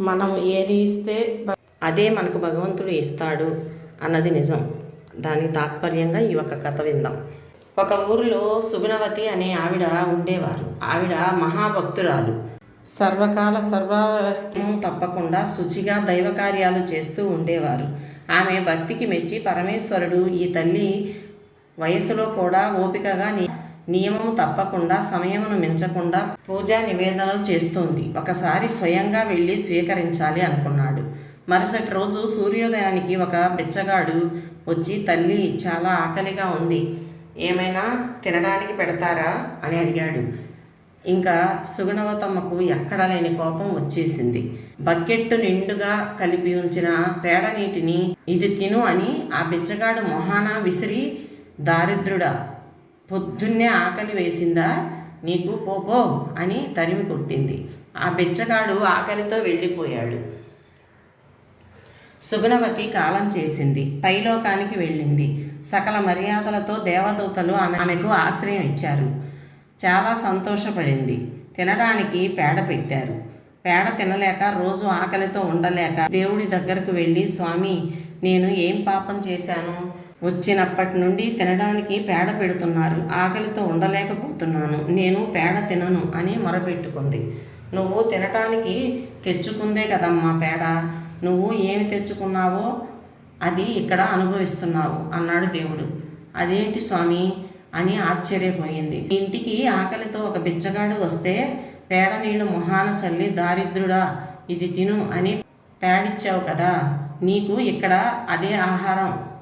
మనం ఏది ఇస్తే అదే మనకు భగవంతుడు ఇస్తాడు అన్నది నిజం. దాని తాత్పర్యంగా ఈ ఒక కథ విందాం. ఒక ఊరిలో సుగుణవతి అనే ఆవిడ ఉండేవారు. ఆవిడ మహాభక్తురాలు. సర్వకాల సర్వావస్థను తప్పకుండా శుచిగా దైవ కార్యాలు చేస్తూ ఉండేవారు. ఆమె భక్తికి మెచ్చి పరమేశ్వరుడు ఈ తల్లి వయసులో కూడా ఓపికగా ని- నియమము తప్పకుండా సమయమును మించకుండా పూజా నివేదనలు చేస్తోంది. ఒకసారి స్వయంగా వెళ్ళి స్వీకరించాలి అనుకున్నాడు. మరుసటి రోజు సూర్యోదయానికి ఒక బిచ్చగాడు వచ్చి తల్లి చాలా ఆకలిగా ఉంది. ఏమైనా తినడానికి పెడతారా? అని అడిగాడు. ఇంకా సుగుణవతమ్మకు ఎక్కడ లేని కోపం వచ్చేసింది. బకెట్టు నిండుగా కలిపి ఉంచిన పేడ నీటిని ఇది తిను అని ఆ బిచ్చగాడు మొహాన విసిరి దారిద్రుడా పొద్దున్నే ఆకలి వేసిందా? నీకు పోపో అని తరిమి కొట్టింది. ఆ బిచ్చగాడు ఆకలితో వెళ్ళిపోయాడు. సుగుణవతి కాలం చేసింది. పైలోకానికి వెళ్ళింది. సకల మర్యాదలతో దేవదూతలు ఆమె ఆమెకు ఆశ్రయం ఇచ్చారు. చాలా సంతోషపడింది. తినడానికి పేడ పెట్టారు. పేడ తినలేక రోజు ఆకలితో ఉండలేక దేవుడి దగ్గరకు వెళ్ళి స్వామి నేను ఏం పాపం చేశాను? వచ్చినప్పటి నుండి తినడానికి పేడ పెడుతున్నారు. ఆకలితో ఉండలేకపోతున్నాను. నేను పేడ తినను అని మొరపెట్టుకుంది. నువ్వు తినటానికి తెచ్చుకుందే కదమ్మా పేడ. నువ్వు ఏమి తెచ్చుకున్నావో అది ఇక్కడ అనుభవిస్తున్నావు అన్నాడు దేవుడు. అదేంటి స్వామి? అని ఆశ్చర్యపోయింది. ఇంటికి ఆకలితో ఒక బిచ్చగాడు వస్తే పేడ నీళ్ళు మొహాన చల్లి దారిద్రుడా ఇది తిను అని పేడిచ్చావు కదా. నీకు ఇక్కడ అదే ఆహారం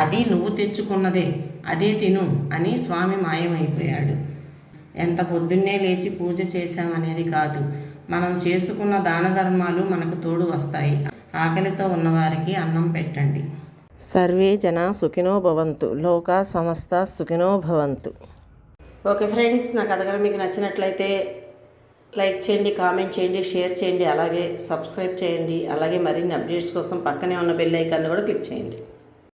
అది నువ్వు తెచ్చుకున్నదే అదే తిను అని స్వామి మాయమైపోయాడు. ఎంత పొద్దున్నే లేచి పూజ చేశామనేది కాదు. మనం చేసుకున్న దాన ధర్మాలు మనకు తోడు వస్తాయి. ఆకలితో ఉన్నవారికి అన్నం పెట్టండి. సర్వే జన సుఖినో భవంతు. లోక సమస్త సుఖినో భవంతు. ఓకే ఫ్రెండ్స్ నా కథ మీకు నచ్చినట్లయితే లైక్ చేయండి కామెంట్ చేయండి షేర్ చేయండి అలాగే సబ్స్క్రైబ్ చేయండి అలాగే మరిన్ని అప్డేట్స్ కోసం పక్కనే ఉన్న బెల్ ఐకాన్ని కూడా క్లిక్ చేయండి.